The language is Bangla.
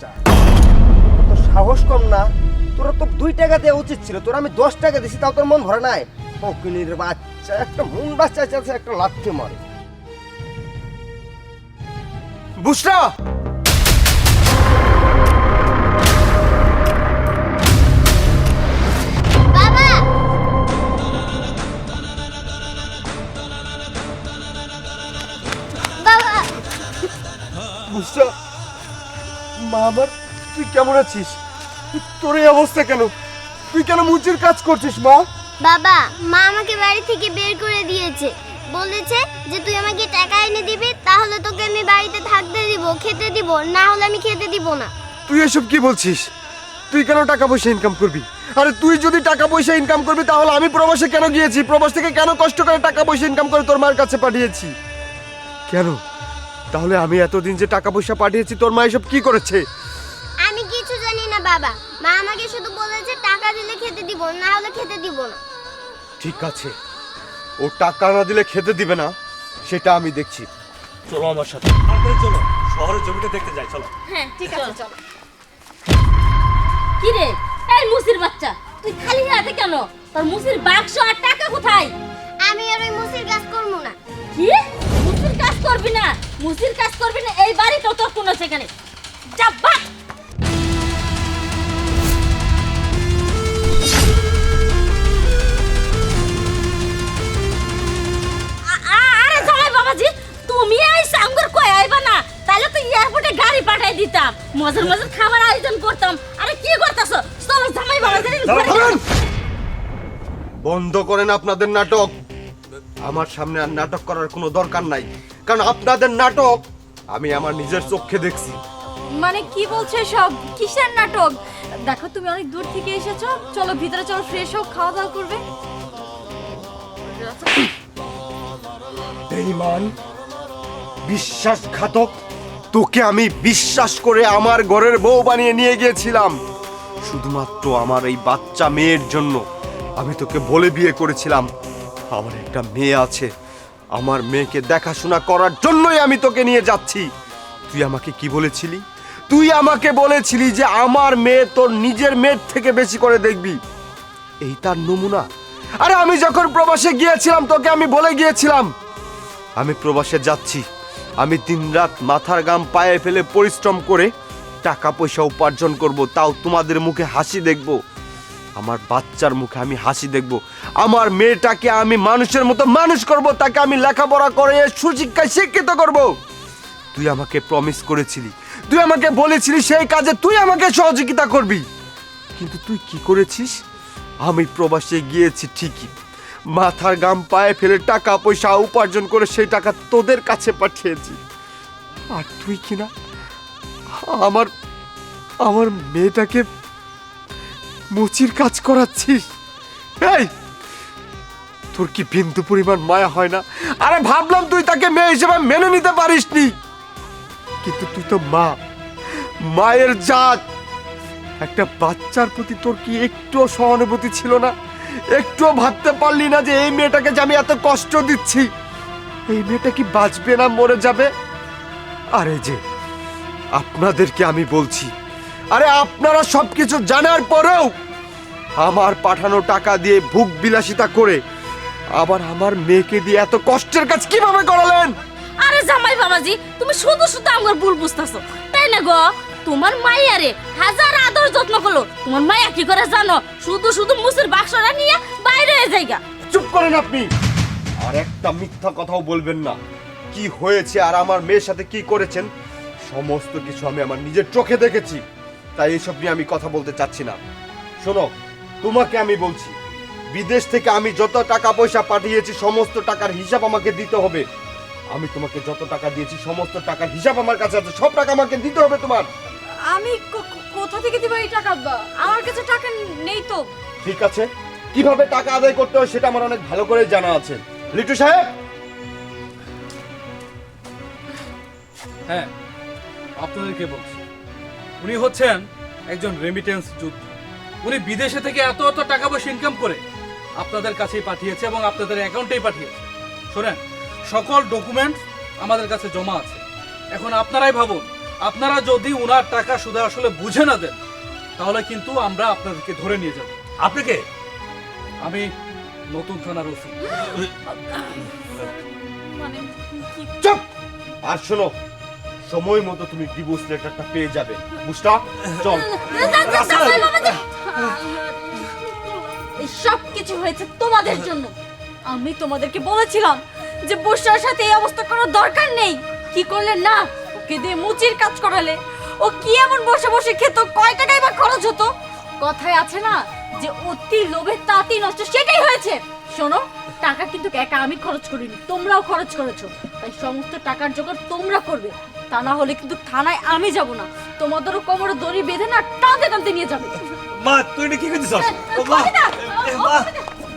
স্যার সাহস কম না। তোরা তো দুই টাকা দেওয়া উচিত ছিল, তোরা আমি দশ টাকা দিছি, তাও তোর মন ভরে নাই। ফকিনির বাচ্চা, একটা মুন বাচ্চা একটা লাথি মারে। বুসরা! বুসরা মা আমার তুই কেমন আছিস? তোর এই অবস্থা কেন? তুই কেন মুচির কাজ করছিস মা? বাবা মা আমাকে বাড়ি থেকে বের করে দিয়েছে। বলেছে যে তুই আমাকে টাকা এনে দিবি তাহলে তোকে আমি বাড়িতে থাকতে দিব খেতে দিব না হলে আমি খেতে দিব না। তুই এসব কি বলছিস? তুই কেন টাকা পয়সা ইনকাম করবি? আরে তুই যদি টাকা পয়সা ইনকাম করবি তাহলে আমি প্রবাসে কেন গিয়েছি? প্রবাস থেকে কেন কষ্ট করে টাকা পয়সা ইনকাম করে তোর মার কাছে পাঠিয়েছি? কেন? তাহলে আমি এতদিন যে টাকা পয়সা পাঠিয়েছি তোর মা এসব কি করেছে? আমি কিছু জানি না বাবা। মা আমাকে শুধু বলেছে টাকা দিলে খেতে দিব না হলে খেতে দিব না। ঠিক আছে। ও টাকা না দিলে খেতে দিবে না সেটা আমি দেখছি। চলো আমার সাথে। তাড়াতাড়ি চলো শহরের জমিটা দেখতে যাই চলো। হ্যাঁ ঠিক আছে চল। কি রে? এই মুসির বাচ্চা তুই খালি হাতে কেন? তোর মুসির বাক্স আর টাকা কোথায়? করবি না মুসির কাজ করবি না এই বাড়িটা তোর কোনো সেখানে। যা বাক আ- আ- আরে জামাই বাবাজি তুমি এই সাঙ্গর কই আইবা না? তাহলে তো এয়ারপোর্টে গাড়ি পাঠাই দিতাম মজার মজার খাবার আয়োজন করতাম। আরে কি করতেছো? চলো জামাই বাবাজি থামেন! বন্ধ করেন আপনাদের নাটক। আমার সামনে আর নাটক করার কোনো দরকার নাই। কারণ আপনাদের নাটক আমি আমার নিজের চোখে দেখছি। মানে কি বলছো সব কিসের নাটক? দেখো তুমি অনেক দূর থেকে এসেছ। চলো ভিতরে চলো ফ্রেশ হোক খাওয়া দাওয়া করবে। বেঈমান বিশ্বাসঘাতক তোকে আমি বিশ্বাস করে আমার ঘরের বউ বানিয়ে নিয়ে গিয়েছিলাম। শুধুমাত্র আমার এই বাচ্চা মেয়ের জন্য আমি তোকে বলে বিয়ে করেছিলাম। আমার একটা মেয়ে আছে আমার মেয়েকে দেখাশোনা করার জন্যই আমি তোকে নিয়ে যাচ্ছি। তুই আমাকে কি বলেছিলি? তুই আমাকে বলেছিলি যে আমার মেয়ে তোর নিজের মেয়ের থেকে বেশি করে দেখবি। এই তার নমুনা। আরে আমি যখন প্রবাসে গিয়েছিলাম, তোকে আমি বলে গিয়েছিলাম। আমি প্রবাসে যাচ্ছি। আমি দিনরাত মাথার গাম পায়ে ফেলে পরিশ্রম করে টাকা পয়সা উপার্জন করব, তাও তোমাদের মুখে হাসি দেখব। আমার বাচ্চার মুখে আমি হাসি দেখব। আমার মেয়েটাকে আমি মানুষের মতো মানুষ করব, তাকে আমি লেখাপড়া করে সুশিক্ষায় শিক্ষিত করব। তুই আমাকে প্রমিস করেছিলি। তুই আমাকে বলেছিলি সেই কাজে তুই আমাকে সহযোগিতা করবি। কিন্তু তুই কি করেছিস? আমি প্রবাসে গিয়েছি ঠিকই। মাথার গাম পায়ে ফেলে টাকা পয়সা উপার্জন করে সেই টাকা তোদের কাছে পাঠিয়েছি। আর তুই কি না? আমার আমার মেয়েটাকে মুচির কাজ করাচ্ছিস। এই, তোর কি বিন্দু পরিমাণ মায়া হয় না? আরে ভাবলাম তুই তাকে মেয়ে হিসেবে মেনে নিতে পারিসনি। কিন্তু তুই তো মা। মায়ের জাত। একটা বাচ্চার প্রতি তোর কি একটুও সহানুভূতি ছিল না? একটুও ভাবতে পারলি না যে এই মেয়েটাকে যে আমি এত কষ্ট দিচ্ছি। এই মেয়েটা কি বাঁচবে না মরে যাবে? আরে যে, আপনাদেরকে আমি বলছি আরে আপনারা সবকিছু জানার পরেও আমার পাঠানো টাকা দিয়ে ভুক বিলাসিতা করে আবার আমার মেয়েকে দিয়ে এত কষ্টের কাজ কীভাবে করালেন? আরে জামাই বাবাজি তুমি শুধু শুধু আমার ভুল বুঝতেছো। তাই না গো? তোমার মাইয়ারে হাজার আদর যত্ন করল। তোমার মাইয়া কি করে জানো? শুধু শুধু মুসের বাক্সটা নিয়ে বাইরে হয়ে যাইগা চুপ করেন আপনি। আর একটা মিথ্যা কথাও বলবেন না। কি হয়েছে আর আমার মেয়ের সাথে কি করেছেন? সমস্ত কিছু আমি আমার নিজের চোখে দেখেছি। তাই এসব নিয়ে আমি কথা বলতে চাচ্ছি না। শোনো তোমাকে আমি বলছি বিদেশ থেকে আমি যত টাকা পয়সা পাঠিয়েছি সমস্ত টাকার হিসাব আমাকে দিতে হবে। আমি তোমাকে যত টাকা দিয়েছি সমস্ত টাকার হিসাব আমার কাছে আছে সব টাকা আমাকে দিতে হবে তোমার। আমি কোথা থেকে দিব এই টাকা? আমার কাছে টাকা নেই তো। ঠিক আছে। কীভাবে টাকা আদায় করতে হয় সেটা আমার অনেক ভালো করে জানা আছে। লিটু সাহেব! হ্যাঁ আপনাদেরকে বলছি। উনি হচ্ছেন একজন রেমিটেন্স যোদ্ধা। উনি বিদেশে থেকে এত এত টাকা পয়সা ইনকাম করে আপনাদের কাছেই পাঠিয়েছে এবং আপনাদের অ্যাকাউন্টেই পাঠিয়েছে। শোনেন সকল ডকুমেন্ট আমাদের কাছে জমা আছে। এখন আপনারাই ভাবুন আপনারা যদি উনার টাকা শুধু আসলে বুঝে না দেন তাহলে কিন্তু আমরা আপনাদেরকে ধরে নিয়ে যাব। আপনাকে আমি নতুন থানার ওসি। চুপ! আর শোনো সময় মতো তুমি ডিভোর্স লেটারটা পেয়ে যাবে। বুঝটা চল। সব কিছু হয়েছে তোমাদের জন্য। আমি তোমাদেরকে বলেছিলাম যে বুসার সাথে এই অবস্থা করার দরকার নেই। কি করলে না? ওকে দিয়ে মুচির কাজ করালে। ও কি এমন বসে বসে খেত? কয় টাকাই বা খরচ হতো? কথায় আছে না যে অতি লোভে তাঁতি নষ্ট, সেটাই হয়েছে। শোনো, টাকা কিন্তু একা আমি খরচ করিনি, তোমরাও খরচ করেছ। তাই সমস্ত টাকার জোগাড় তোমরা করবে। তা না হলে কিন্তু থানায় আমি যাব না। তোমাদেরও কোমরে দড়ি বেঁধে না টানতে টানতে নিয়ে যাবে। মা তুই এটা কি করছিস মা